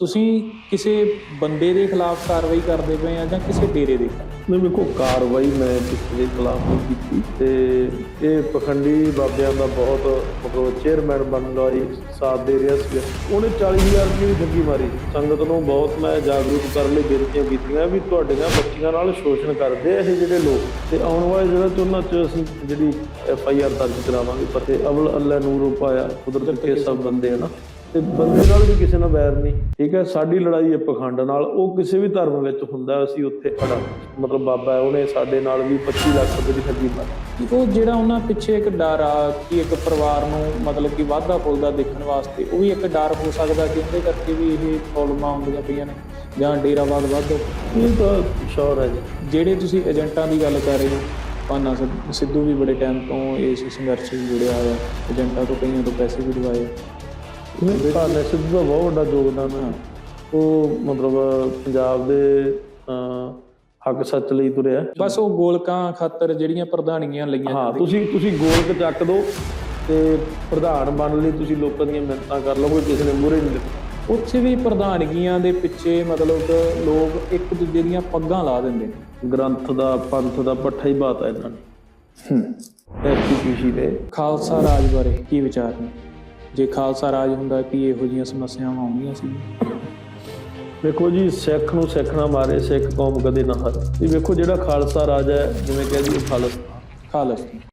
ਤੁਸੀਂ ਕਿਸੇ ਬੰਦੇ ਦੇ ਖਿਲਾਫ ਕਾਰਵਾਈ ਕਰਦੇ ਪਏ ਆ ਜਾਂ ਕਿਸੇ ਡੇਰੇ ਦੇ? ਨਹੀਂ ਵੇਖੋ ਕਾਰਵਾਈ ਮੈਂ ਕਿਸੇ ਦੇ ਖਿਲਾਫ ਨਹੀਂ ਕੀਤੀ ਤੇ ਇਹ ਪਖੰਡੀ ਬਾਬਿਆਂ ਦਾ ਬਹੁਤ ਮਤਲਬ ਚੇਅਰਮੈਨ ਬਣਨ ਦਾ ਹੀ ਸਾਥ ਦੇ ਰਿਹਾ ਸੀ ਉਹਨੇ 40000 ਰੁਪਏ ਦੀ ਠੱਗੀ ਮਾਰੀ। ਸੰਗਤ ਨੂੰ ਬਹੁਤ ਮੈਂ ਜਾਗਰੂਕ ਕਰਨ ਲਈ ਬੇਨਤੀਆਂ ਕੀਤੀਆਂ ਵੀ ਤੁਹਾਡੀਆਂ ਬੱਚੀਆਂ ਨਾਲ ਸ਼ੋਸ਼ਣ ਕਰਦੇ ਆ ਇਹ ਜਿਹੜੇ ਲੋਕ। ਤੇ ਆਉਣ ਵਾਲੇ ਜਿਹੜਾ ਚ ਉਹਨਾਂ ਚ ਅਸੀਂ ਜਿਹੜੀ ਐਫ ਆਈ ਆਰ ਦਰਜ ਕਰਾਵਾਂਗੇ ਪਰ ਤੇ ਅਵਲ ਅੱਲਾ ਨੂਰ ਪਾਇਆ ਕੁਦਰਤ ਕੇ ਸਭ ਬੰਦੇ ਹਨ ਤੇ ਬੰਦੇ ਨਾਲ ਵੀ ਕਿਸੇ ਨਾਲ ਵੈਰ ਨਹੀਂ। ਠੀਕ ਹੈ ਸਾਡੀ ਲੜਾਈ ਹੈ ਪਖੰਡ ਨਾਲ। ਉਹ ਕਿਸੇ ਵੀ ਧਰਮ ਵਿੱਚ ਹੁੰਦਾ ਅਸੀਂ ਉੱਥੇ ਅੜਾ ਮਤਲਬ ਬਾਬਾ ਹੈ ਉਹਨੇ ਸਾਡੇ ਨਾਲ ਵੀ 25 ਲੱਖ ਰੁਪਏ ਦੀ ਠੱਗੀ ਮਾਰੀ। ਉਹ ਜਿਹੜਾ ਉਹਨਾਂ ਪਿੱਛੇ ਇੱਕ ਡਰ ਆ ਕਿ ਇੱਕ ਪਰਿਵਾਰ ਨੂੰ ਮਤਲਬ ਕਿ ਵਾਧਾ ਫੁੱਲਦਾ ਦੇਖਣ ਵਾਸਤੇ ਉਹ ਵੀ ਇੱਕ ਡਰ ਹੋ ਸਕਦਾ ਕਿ ਉਹਦੇ ਕਰਕੇ ਵੀ ਇਹ ਪ੍ਰੋਬਲਮਾਂ ਆਉਂਦੀਆਂ ਪਈਆਂ ਨੇ ਜਾਂ ਡੇਰਾਵਾਦ ਵੱਧ ਇਹ ਤਾਂ ਸ਼ੋਰ ਹੈ ਜਿਹੜੇ ਤੁਸੀਂ ਏਜੰਟਾਂ ਦੀ ਗੱਲ ਕਰ ਰਹੇ ਹੋ ਪਾਨਾ ਸਿੱਧੂ ਵੀ ਬੜੇ ਟਾਈਮ ਤੋਂ ਇਸ ਸੰਘਰਸ਼ ਵਿੱਚ ਜੁੜਿਆ ਹੋਇਆ ਏਜੰਟਾਂ ਤੋਂ ਕਈਆਂ ਤੋਂ ਪੈਸੇ ਵੀ ਦਵਾਏ ਇਹ ਭਾਨੇ ਸਿੱਧੂ ਦਾ ਬਹੁਤ ਵੱਡਾ ਯੋਗਦਾਨ ਹੈ ਉਹ ਮਤਲਬ ਪੰਜਾਬ ਦੇ ਹੱਕ ਸੱਚ ਲਈ ਤੁਰਿਆ। ਬਸ ਉਹ ਗੋਲਕਾਂ ਖਾਤਰ ਜਿਹੜੀਆਂ ਪ੍ਰਧਾਨੀਆਂ ਲਈਆਂ ਹਾਂ ਤੁਸੀਂ ਤੁਸੀਂ ਗੋਲਕ ਚੱਕ ਦਿਓ ਤੇ ਪ੍ਰਧਾਨ ਬਣਨ ਲਈ ਤੁਸੀਂ ਲੋਕਾਂ ਦੀਆਂ ਮਿਹਨਤਾਂ ਕਰ ਲਓਗੇ ਕਿਸੇ ਨੇ ਮੂਹਰੇ ਨਹੀਂ ਲੱਗਣਾ ਉੱਥੇ ਵੀ ਪ੍ਰਧਾਨਗੀਆਂ ਦੇ ਪਿੱਛੇ ਮਤਲਬ ਲੋਕ ਇੱਕ ਦੂਜੇ ਦੀਆਂ ਪੱਗਾਂ ਲਾ ਦਿੰਦੇ ਨੇ। ਗ੍ਰੰਥ ਦਾ ਪੰਥ ਦਾ ਪੱਠਾ ਹੀ ਬਾਤਾ ਇਹਨਾਂ ਨੇ ਐਸਪੀਪੀਸੀ ਦੇ। ਖਾਲਸਾ ਰਾਜ ਬਾਰੇ ਕੀ ਵਿਚਾਰ ਨੇ? ਜੇ ਖਾਲਸਾ ਰਾਜ ਹੁੰਦਾ ਕਿ ਇਹੋ ਜਿਹੀਆਂ ਸਮੱਸਿਆਵਾਂ ਆਉਂਦੀਆਂ ਸੀ? ਵੇਖੋ ਜੀ ਸਿੱਖ ਨੂੰ ਸਿੱਖ ਨਾ ਮਾਰੇ ਸਿੱਖ ਕੌਮ ਕਦੇ ਨਾ ਹਾਰੇ। ਇਹ ਵੇਖੋ ਜਿਹੜਾ ਖਾਲਸਾ ਰਾਜ ਹੈ ਜਿਵੇਂ ਕਹਿੰਦੀ ਖਾਲਸਾ। ਖਾਲਸਾ।